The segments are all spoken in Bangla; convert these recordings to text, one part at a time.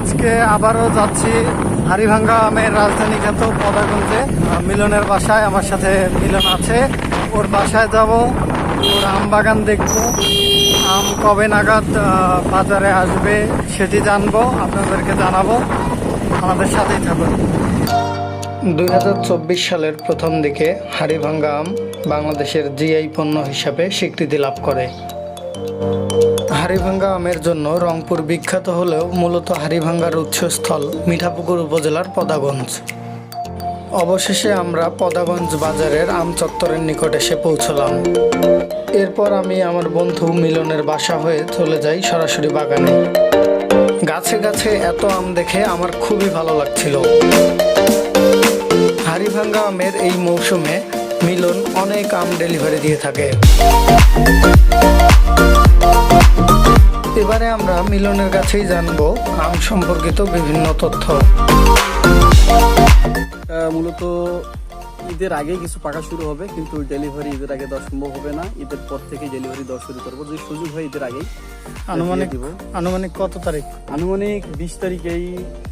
আজকে আবারও যাচ্ছি হারিভাঙ্গা আমের রাজধানী খ্যাত পদাগঞ্জে। মিলনের বাসায়, আমার সাথে মিলন আছে। ওর বাসায় যাব, ওর আম বাগান দেখব। আম কবে নাগাদ বাজারে আসবে সেটি জানব, আপনাদেরকে জানাব। আমাদের সাথেই থাকুন। দু হাজার চব্বিশ সালের প্রথম দিকে হাড়িভাঙ্গা আম বাংলাদেশের জিআই পণ্য হিসাবে স্বীকৃতি লাভ করে। হাড়িভাঙ্গা আমের জন্য রংপুর বিখ্যাত হলেও মূলত হাড়িভাঙ্গার উৎসস্থল মিঠাপুকুর উপজেলার পদাগঞ্জ। অবশেষে আমরা পদাগঞ্জ বাজারের আম চত্বরের নিকট এসে পৌঁছলাম। এরপর আমি আমার বন্ধু মিলনের বাসা হয়ে চলে যাই সরাসরি বাগানে। গাছে গাছে এত আম দেখে আমার খুবই ভালো লাগছিল। হাড়িভাঙ্গা আমের এই মৌসুমে মিলন অনেক আম ডেলিভারি দিয়ে থাকে। এবারে আমরা মিলনের কাছেই জানব আম সম্পর্কিত বিভিন্ন তথ্য। মূলত ঈদের আগে কিছু পাকা শুরু হবে কিন্তু ডেলিভারি ঈদের আগে দেওয়া সম্ভব হবে না। ঈদের পর থেকে ডেলিভারি দেওয়া শুরু করব। যদি সুযোগ হয় ঈদের আগেই আনুমানিক দিব। আনুমানিক কত তারিখ? আনুমানিক বিশ তারিখেই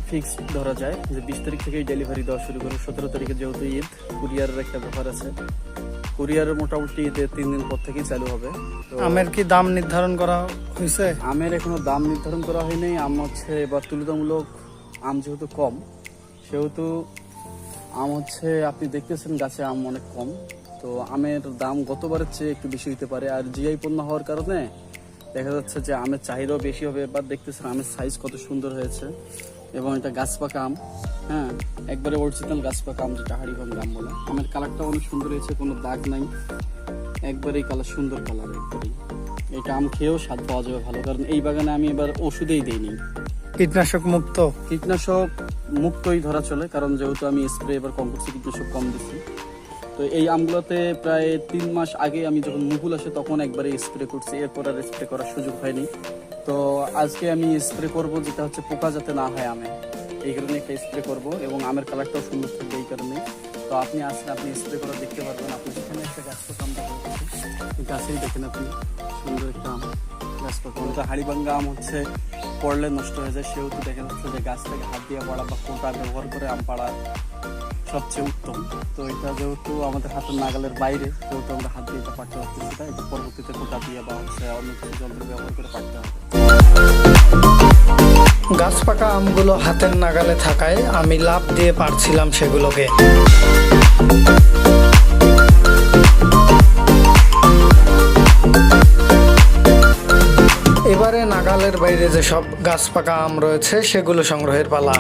ফিক্স ধরা যায়। যে বিশ তারিখ থেকেই ডেলিভারি দেওয়া শুরু করব। সতেরো তারিখে যেহেতু ঈদ কুরিয়ারের একটা ব্যাপার আছে। কুরিয়ার মোটামুটি তিন দিন পর থেকেই চালু হবে। আমের কি দাম নির্ধারণ করা হয়েছে? আমের এখনও দাম নির্ধারণ করা হয়নি। আম হচ্ছে এবার তুলনামূলক আম যেহেতু কম সেহেতু আম হচ্ছে আপনি দেখতেছেন গাছে আম অনেক কম। তো আমের দাম গতবারের চেয়ে একটু বেশি হতে পারে। আর জিআই পণ্য হওয়ার কারণে দেখা যাচ্ছে যে আমের চাহিদাও বেশি হবে এবার দেখতেছেন আমের সাইজ কত সুন্দর হয়েছে এবং এটা গাছ পাকা আম হ্যাঁ? একবারে অরিজিনাল গাছ পাকা আম যেটা হাড়িভাঙ্গ আম বলে। আমের কালারটা অনেক সুন্দর হয়েছে কোনো দাগ নাই। একবারেই কালার সুন্দর কালার একবারেই। এটা আম খেয়েও স্বাদ পাওয়া যাবে ভালো কারণ এই বাগানে আমি এবার ওষুধেই দিইনি। কীটনাশক মুক্ত। কীটনাশক মুক্তই ধরা চলে কারণ যেহেতু আমি স্প্রে এবার কম্পোক্সি কীটনাশক কম দিচ্ছি তো এই আমগুলোতে প্রায় তিন মাস আগে আমি যখন মুকুল আসে তখন একবারে স্প্রে করছি। এরপর আর স্প্রে করার সুযোগ হয়নি। তো আজকে আমি স্প্রে করব যেটা হচ্ছে পোকা যাতে না হয় আমে। এই কারণে একটা স্প্রে করব এবং আমের কালারটাও সুন্দর থাকবে এই কারণে। তো আপনি আসলে আপনি স্প্রে করে দেখতে পারবেন। আপনি যেখানে একটা গাছ পাকা আম দেখা যাচ্ছে, এই গাছেই দেখেন আপনি সুন্দর একটা আম গাছ আম। তো হাড়িভাঙ্গা আম হচ্ছে পড়লে নষ্ট হয়ে যায়। সেহেতু দেখেন হচ্ছে যে গাছ থেকে হাত দিয়ে পাড়া বা কোটা ব্যবহার করে আম পাড়া। সবচেয়ে উত্তম। তো এটা যেহেতু আমাদের হাতের নাগালের বাইরে, যেহেতু আমরা হাত দিয়ে পাঠতে পারতেছি না এটা পরবর্তীতে কোটা দিয়ে বা হচ্ছে অন্য কিছু যন্ত্র ব্যবহার করে পাঠতে হবে। গাছ পাকা আমগুলো হাতের নাগালে থাকায় আমি লাভ দিয়ে পারছিলাম সেগুলোকে। এবারে নাগালের বাইরে যেসব গাছ পাকা আম রয়েছে, সেগুলো সংগ্রহের পালা।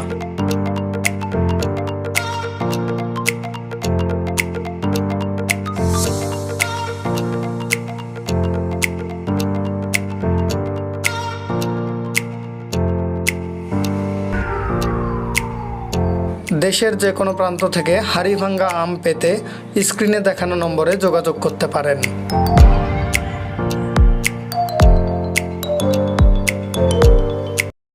দেশের যে কোনো প্রান্ত থেকে হাড়িভাঙ্গা আম পেতে স্ক্রিনে দেখানো নম্বরে যোগাযোগ করতে পারেন।